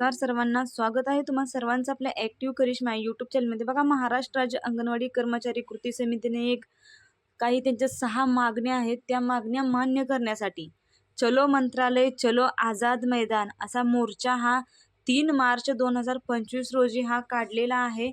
नमस्कार सर्वांना. स्वागत आहे तुम्हा सर्वांचं आपल्या ॲक्टिव्ह करिश्मा यूट्यूब चॅनलमध्ये बघा महाराष्ट्र राज्य अंगणवाडी कर्मचारी कृती समितीने एक काही त्यांच्या सहा मागण्या आहेत. त्या मागण्या मान्य करण्यासाठी चलो मंत्रालय चलो आझाद मैदान असा मोर्चा हा तीन मार्च दोन हजार पंचवीस रोजी हा काढलेला आहे.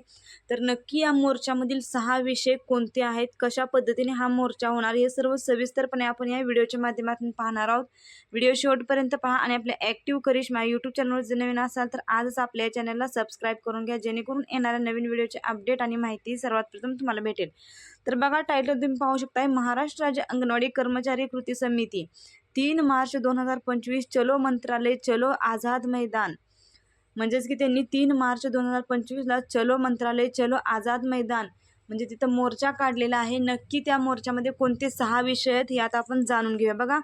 तर नक्की या मोर्चामधील सहा विषय कोणते आहेत? कशा पद्धतीने हा मोर्चा होणार? हे सर्व सविस्तरपणे आपण या व्हिडिओच्या माध्यमातून पाहणार आहोत. व्हिडिओ शेवटपर्यंत पहा आणि आपल्या ॲक्टिव्ह करिश्मा यूट्यूब चॅनलवर जर नवीन असाल तर आजच आपल्या चॅनलला सबस्क्राईब करून घ्या जेणेकरून येणाऱ्या नवीन व्हिडिओचे अपडेट आणि माहिती सर्वात प्रथम तुम्हाला भेटेल. तर बघा टायटल तुम्ही पाहू शकताय महाराष्ट्र राज्य अंगणवाडी कर्मचारी कृती समिती. तीन मार्च दोन हजार पंचवीस चलो मंत्रालय चलो आझाद मैदान. म्हणजेच की त्यांनी तीन मार्च दोन हजार पंचवीसला चलो मंत्रालय चलो आझाद मैदान म्हणजे तिथं मोर्चा काढलेला आहे. नक्की त्या मोर्चामध्ये कोणते सहा विषय आहेत यात आपण जाणून घेऊया. बघा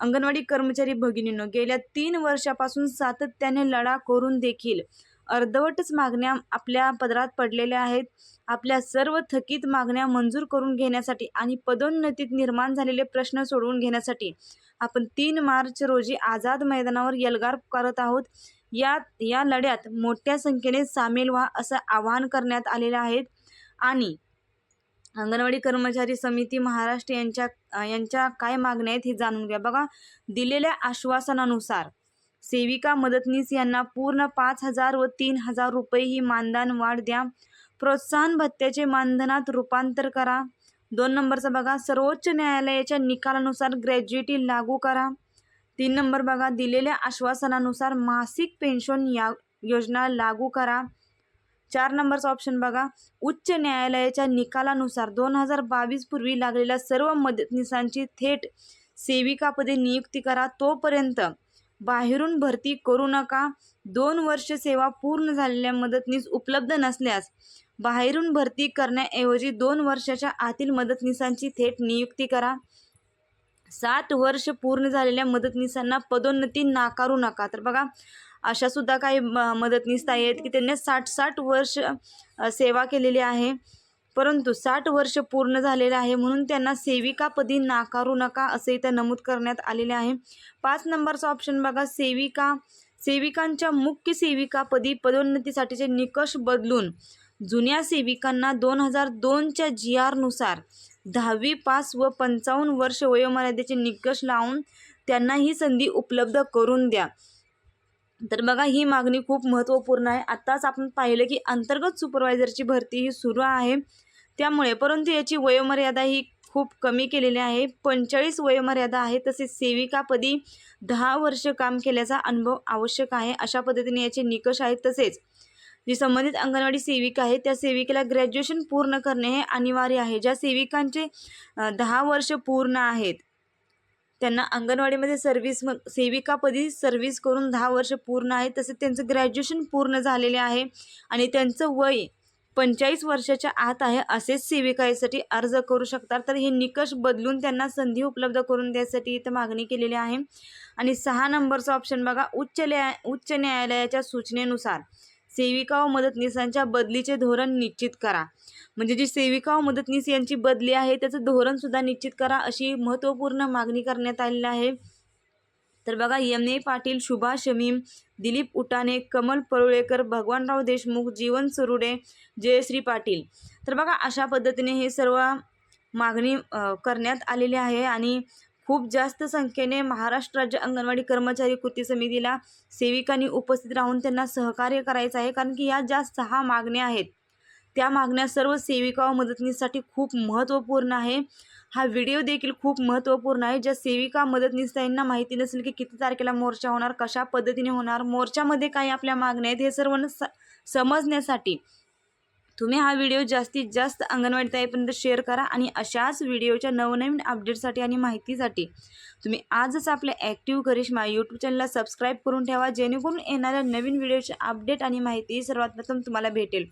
अंगणवाडी कर्मचारी भगिनीनं गेल्या तीन वर्षापासून सातत्याने लढा करून देखील अर्धवटच मागण्या आपल्या पदरात पडलेल्या आहेत. आपल्या सर्व थकीत मागण्या मंजूर करून घेण्यासाठी आणि पदोन्नतीत निर्माण झालेले प्रश्न सोडवून घेण्यासाठी आपण तीन मार्च रोजी आझाद मैदानावर यलगार करत आहोत. या या लढ्यात मोठ्या संख्येने सामील व्हा असं आवाहन करण्यात आलेलं आहे. आणि अंगणवाडी कर्मचारी समिती महाराष्ट्र यांच्या यांच्या काय मागण्या आहेत हे जाणून घ्या. बघा दिलेल्या आश्वासनानुसार सेविका मदतनीस यांना पूर्ण पाच हजार व तीन हजार रुपये ही मानधन वाढ द्या. प्रोत्साहन भत्त्याचे मानधनात रूपांतर करा. दोन नंबरचा बघा सर्वोच्च न्यायालयाच्या निकालानुसार ग्रॅज्युएटी लागू करा. तीन नंबर बघा. दिलेल्या आश्वासनानुसार मासिक पेन्शन या योजना लागू करा. चार नंबरचा ऑप्शन बघा. उच्च न्यायालयाच्या निकालानुसार दोन हजार बावीस पूर्वी लागलेल्या सर्व मदतनीसांची थेट सेविकापदे नियुक्ती करा. तोपर्यंत बाहेरून भरती करू नका. दोन वर्ष सेवा पूर्ण झालेल्या मदतनीस उपलब्ध नसल्यास बाहेरून भरती करण्याऐवजी दोन वर्षाच्या आतील मदतनीसांची थेट नियुक्ती करा. सात वर्ष पूर्ण झालेल्या मदतनीसांना पदोन्नती नाकारू नका. तर बघा अशा सुद्धा काही म मदतनीस ताई आहेत की त्यांनी साठ साठ वर्ष सेवा केलेली आहे. परंतु साठ वर्ष पूर्ण झालेले आहे म्हणून त्यांना सेविकापदी नाकारू नका असे इथं नमूद करण्यात आलेले आहे. पाच नंबरचा ऑप्शन बघा सेविका सेविकांच्या मुख्य सेविकापदी पदोन्नतीसाठीचे निकष बदलून जुन्या सेविकांना दोन हजार दोनच्या जी आरनुसार दहावी पास व पंचावन्न वर्ष वयोमर्यादेचे निकष लावून त्यांना ही संधी उपलब्ध करून द्या. तर बघा ही मागणी खूप महत्त्वपूर्ण आहे. आत्ताच आपण पाहिलं की अंतर्गत सुपरवायझरची भरती ही सुरू आहे. त्यामुळे परंतु याची वयोमर्यादा ही खूप कमी केलेली आहे. पंचेचाळीस वयोमर्यादा आहे तसेच सेविकापदी दहा वर्ष काम केल्याचा अनुभव आवश्यक आहे. अशा पद्धतीने याचे निकष आहेत. तसेच जी संबंधित अंगणवाडी सेविका आहे त्या सेविकेला ग्रॅज्युएशन पूर्ण करणे हे अनिवार्य आहे. ज्या सेविकांचे दहा वर्ष पूर्ण आहेत त्यांना अंगणवाडीमध्ये सर्व्हिस मग सेविकापदी सर्व्हिस करून दहा वर्ष पूर्ण आहे तसेच त्यांचं ग्रॅज्युएशन पूर्ण झालेले आहे आणि त्यांचं वय पंचेचाळीस वर्षाच्या आत आहे असेच सेविकासाठी अर्ज करू शकतात. तर हे निकष बदलून त्यांना संधी उपलब्ध करून द्यायसाठी इथं मागणी केलेली आहे. आणि सहा नंबरचा ऑप्शन बघा. उच्च न्याय उच्च न्यायालयाच्या सूचनेनुसार सेविका व मदतनीसांच्या बदलीचे धोरण निश्चित करा. म्हणजे जी सेविका व मदतनीस यांची बदली आहे त्याचं धोरणसुद्धा निश्चित करा अशी महत्त्वपूर्ण मागणी करण्यात आलेली आहे. तर बघा यम ए. पाटील शुभा शमीम दिलीप उटाणे कमल परुळेकर भगवानराव देशमुख जीवन सरुडे जयश्री पाटील. तर बघा अशा पद्धतीने हे सर्व मागणी करण्यात आलेली आहे आणि खूप जास्त संख्येने महाराष्ट्र राज्य अंगणवाडी कर्मचारी कृती समितीला सेविकांनी उपस्थित राहून त्यांना सहकार्य करायचं आहे कारण की या ज्या सहा मागण्या आहेत त्या मागण्या सर्व सेविका व मदतनीससाठी खूप महत्त्वपूर्ण आहे. हा व्हिडिओ देखील खूप महत्त्वपूर्ण आहे. ज्या सेविका मदतनीस माहिती नसेल की किती तारखेला मोर्चा होणार कशा पद्धतीने होणार मोर्चामध्ये काही आपल्या मागण्या आहेत हे सर्वांना समजण्यासाठी तुम्ही हा व्हिडिओ जास्तीत जास्त अंगणवाडी ताईपर्यंत शेअर करा आणि अशाच व्हिडिओच्या नवनवीन अपडेटसाठी आणि माहितीसाठी तुम्ही आजच आपल्या ॲक्टिव्ह करिश्मा यूट्यूब चॅनलला सबस्क्राईब करून ठेवा जेणेकरून येणाऱ्या नवीन व्हिडिओचे अपडेट आणि माहिती सर्वात प्रथम तुम्हाला भेटेल.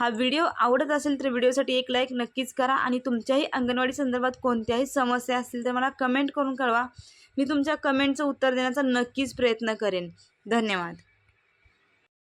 हा व्हिडिओ आवडत असेल तर व्हिडिओसाठी एक लाईक नक्कीच करा आणि तुमच्याही अंगणवाडी संदर्भात कोणत्याही समस्या असतील तर मला कमेंट करून कळवा. मी तुमच्या कमेंटचं उत्तर देण्याचा नक्कीच प्रयत्न करेन. धन्यवाद.